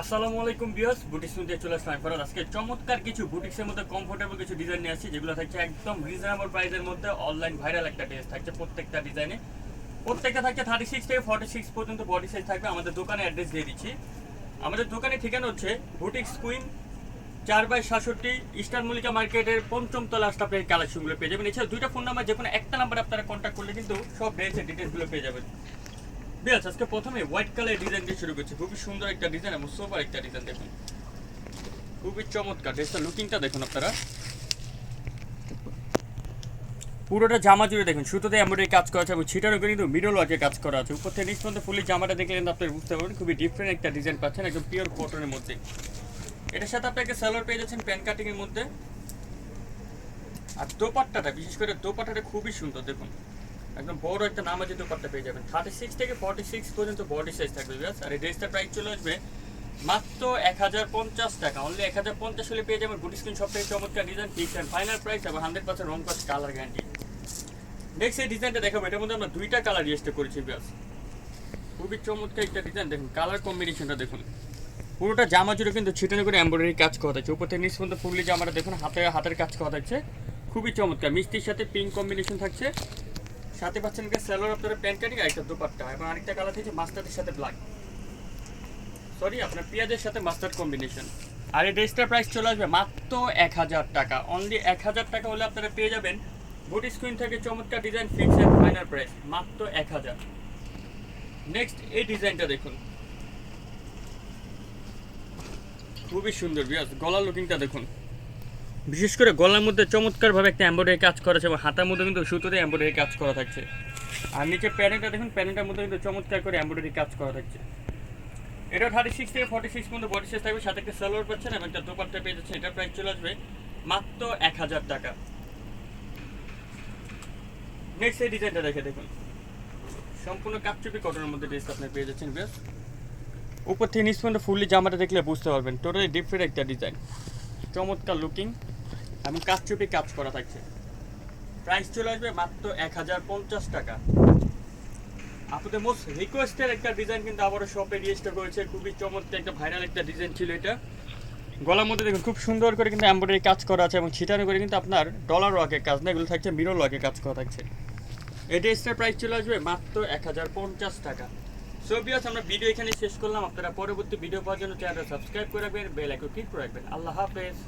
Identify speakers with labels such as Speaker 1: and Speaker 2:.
Speaker 1: আসসালামু আলাইকুম বিয়াস বুটিক্স মধ্যে চলে আসলাম ফরাদ আজকে চমৎকার কিছু বুটিক্সের মধ্যে কমফোর্টেবল কিছু ডিজাইন নিয়ে আসছি, যেগুলো থাকছে একদম রিজনেবল প্রাইসের মধ্যে অনলাইন ভাইরাল একটা ড্রেস থাকছে প্রত্যেকটা ডিজাইনে প্রত্যেকটা থাকছে থার্টি সিক্স থেকে ফর্টি সিক্স পর্যন্ত বডি সাইজ থাকবে, আমাদের দোকানে অ্যাড্রেস দিয়ে দিচ্ছি। আমাদের দোকানে ঠিকানা হচ্ছে বুটিক্স কুইন চার বাই সাতষট্টি ইস্টার্ন মল্লিকা মার্কেটের পঞ্চম তলা আসলে আপনি কালেকশনগুলো পেয়ে যাবেন। এছাড়া দুইটা ফোন নাম্বার যে কোনো একটা নাম্বার আপনারা কন্ট্যাক্ট করলে কিন্তু সব ড্রেসের ডিটেলসগুলো পেয়ে যাবেন। বেশ আজকে প্রথমে হোয়াইট কালার ডিজাইন দিয়ে শুরু করছি। খুবই সুন্দর একটা ডিজাইন এবং সোবার একটা ডিজাইন দেখুন। খুবই চমৎকার। ড্রেসটা লুকিংটা দেখুন আপনারা। পুরোটা জামা জুড়ে দেখুন। সুতোতে এমব্রয়ডারি কাজ করা আছে, এবং ছিটার উপরে কিন্তু মিডল ওয়ার্কে কাজ করা আছে। উপর থেকে নিচ পর্যন্ত ফুলি জামাটা দেখলে কিন্তু আপনি বুঝতে পারবেন, খুবই ডিফারেন্ট একটা ডিজাইন পাচ্ছেন, একদম পিওর কটনের মধ্যে। এটার সাথে আপনাকে সালোয়ার পেয়ে যাচ্ছেন প্যান কাটিং এর মধ্যে। আর দোপাট্টাটা, বিশেষ করে দোপাট্টাটা খুবই সুন্দর, দেখুন। একদম বড় একটা নামাজি দোপাট্টা পেয়ে যাবেন। থার্টি সিক্স থেকে ফর্টি সিক্স পর্যন্ত বডি সাইজ থাকবে বিয়াস আর এই ড্রেসটার প্রাইস চলে আসবে মাত্র এক হাজার পঞ্চাশ টাকা। অনলি এক হাজার পঞ্চাশ হলে পেয়ে যাবেন বুটি স্ক্রিন সব থেকে চমৎকার design fix and final price এবং হান্ড্রেড পার্সেন্ট রং কস্ট কালার গ্যারান্টি নেক্সট এই ডিজাইনটা দেখাবো। এটার মধ্যে আমরা দুইটা কালার ইউজটা করেছি বিয়াস খুবই চমৎকার একটা ডিজাইন দেখুন কালার কম্বিনেশনটা দেখুন। পুরোটা জামা জুড়ে কিন্তু ছিটানো করে এমব্রয়ডারি কাজ করা থাকছে উপর থেকে নিচ পর্যন্ত ফুললি জামাটা দেখুন, হাতে, হাতের কাজ করা থাকছে খুবই চমৎকার। মিষ্টির সাথে পিঙ্ক কম্বিনেশন থাকছে। সাথে পাচ্ছেন কি স্যালোর আপনার প্যান্ট কাটিং আর একটা দোপাট্টা এবং আরেকটা কালার থাকছে মাস্টার্ডের সাথে ব্ল্যাক সরি আপনার পেঁয়াজের সাথে মাস্টার্ড কম্বিনেশন আর এই ড্রেসটার প্রাইস চলে আসবে মাত্র এক হাজার টাকা। অনলি এক হাজার টাকা হলে আপনারা পেয়ে যাবেন বুটি স্ক্রিন থেকে চমৎকার design fix and final price মাত্র এক হাজার। নেক্সট এই ডিজাইনটা দেখুন। খুবই সুন্দর বিয়াস গলার লুকিংটা দেখুন। বিশেষ করে গলার মধ্যে চমৎকারভাবে একটা এম্ব্রয়ডারি কাজ করা আছে এবং হাতার মধ্যে কিন্তু সুতোতে এম্ব্রয়ডারি কাজ করা থাকছে। আর নিচে প্যানেলটা দেখুন, প্যানেলটার মধ্যে কিন্তু চমৎকার করে এম্ব্রয়ডারি কাজ করা থাকছে। এটা থার্টি সিক্স থেকে ফর্টি সিক্স পর্যন্ত বডি সাইজ থাকবে, সাথে একটা সালোয়ার পাচ্ছেন এবং একটা দোপাট্টা পেয়ে যাচ্ছে এটার প্রাইস চলে আসবে মাত্র এক হাজার টাকা। নেক্সট এই ডিজাইনটা দেখে দেখুন। সম্পূর্ণ কাপচুপি কটনের মধ্যে ড্রেস আপনি পেয়ে যাচ্ছেন, বেশ। উপর থেকে নিচ পর্যন্ত ফুললি জামাটা দেখলে বুঝতে পারবেন। টোটালি ডিফারেন্ট একটা ডিজাইন চমৎকার লুকিং এবং কাচচুপি কাজ করা থাকছে। প্রাইস চলে আসবে মাত্র এক হাজার পঞ্চাশ টাকা। আপনাদের মোস্ট রিকোয়েস্টের একটা ডিজাইন কিন্তু আবারও শপে রিয়েস্টার করেছে। খুবই চমৎকার একটা ভাইরাল একটা ডিজাইন ছিল এটা। গলার মধ্যে দেখুন, খুব সুন্দর করে কিন্তু এমব্রয়ডারি কাজ করা আছে এবং ছিটানো করে কিন্তু আপনার ডলার ওয়ার্কের কাজ না, এগুলো থাকছে মিরর ওয়ার্কের কাজ করা থাকছে। এই ড্রেসটার প্রাইস চলে আসবে মাত্র এক হাজার পঞ্চাশ টাকা। সো বিয়াস আমরা ভিডিও এখানে শেষ করলাম। আপনারা পরবর্তী ভিডিও পাওয়ার জন্য চ্যানেলটা সাবস্ক্রাইব করে রাখবেন বেল আইকন ক্লিক করে রাখবেন। আল্লাহ হাফেজ।